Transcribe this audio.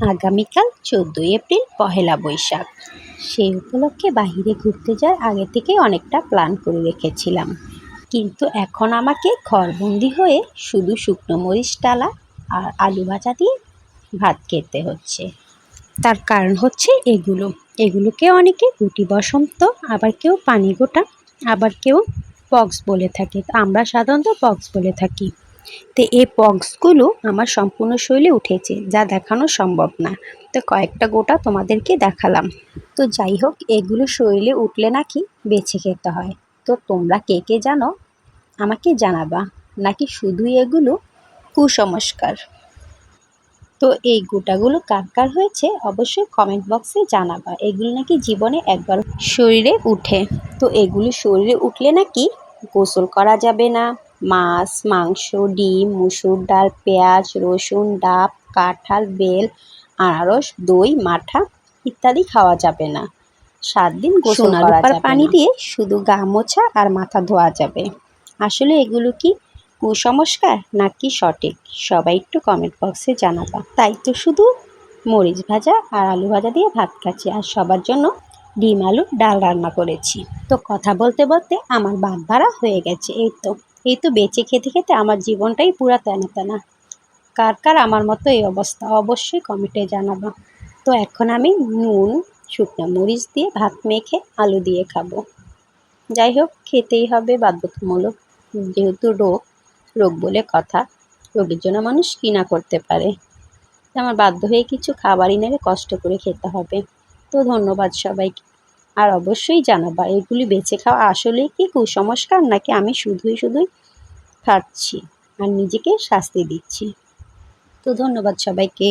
আগামীকাল চোদ্দোই এপ্রিল পহেলা বৈশাখ। সেই উপলক্ষে বাহিরে ঘুরতে যাওয়ার আগে থেকে অনেকটা প্ল্যান করে রেখেছিলাম। কিন্তু এখন আমাকে ঘরবন্দি হয়ে শুধু শুকনো মরিচ ডালা আর আলু ভাজা দিয়ে ভাত খেতে হচ্ছে। তার কারণ হচ্ছে এগুলো। এগুলোকে অনেকে গুটি বসন্ত, আবার কেউ পানি গোটা, আবার কেউ পক্স বলে থাকে। আমরা সাধারণত পক্স বলে থাকি। তো এই পক্সগুলো আমার সম্পূর্ণ শরীরে উঠেছে, যা দেখানো সম্ভব না। তো কয়েকটা গোটা তোমাদেরকে দেখালাম। তো যাই হোক, এগুলো শরীরে উঠলে নাকি বেছে খেতে হয়। তো তোমরা কে কে জানো? আমাকে জানাবা। নাকি শুধুই এগুলো? কুসংস্কার। তো এই গোটাগুলো কার কার হয়েছে? অবশ্যই কমেন্ট বক্সে জানাবা। এগুলো নাকি জীবনে একবার শরীরে উঠে। তো এগুলো শরীরে উঠলে নাকি গোসল করা যাবে না। মাছ মাংস ডিম মুসুর ডাল পেঁয়াজ রসুন ডাব কাঁঠাল বেল আনারস দই মাঠা ইত্যাদি খাওয়া যাবে না। সাত দিন গোসল করা পানি দিয়ে শুধু গা মোছা আর মাথা ধোয়া যাবে। আসলে এগুলো কি কুসংস্কার নাকি সঠিক? সবাই একটু কমেন্ট বক্সে জানাবা। তাই তো শুধু মরিচ ভাজা আর আলু ভাজা দিয়ে ভাত খাচ্ছি আর সবার জন্য ডিম আলু ডাল রান্না করেছি। তো কথা বলতে বলতে আমার বাদ ভাড়া হয়ে গেছে এই তো। এই তো বেঁচে খেতে খেতে আমার জীবনটাই পুরা তেনা তেনা। কার কার আমার মতো এই অবস্থা অবশ্যই কমেন্টে জানাবা। তো এখন আমি নুন, শুকনো মরিচ দিয়ে ভাত মেখে আলু দিয়ে খাব। যাই হোক, খেতেই হবে বাধ্যতামূলক। যেহেতু রোগ রোগ বলে কথা, রোগের জন্য মানুষ কিনা করতে পারে। আমার বাধ্য হয়ে কিছু খাবারই নেবে, কষ্ট করে খেতে হবে। তো ধন্যবাদ সবাইকে। আর অবশ্যই জানাবা, এগুলি বেছে খাওয়া আসলেই কি কুসংস্কার? নাকি আমি শুধুই শুধুই খাচ্ছি আর নিজেকে শাস্তি দিচ্ছি? তো ধন্যবাদ সবাইকে।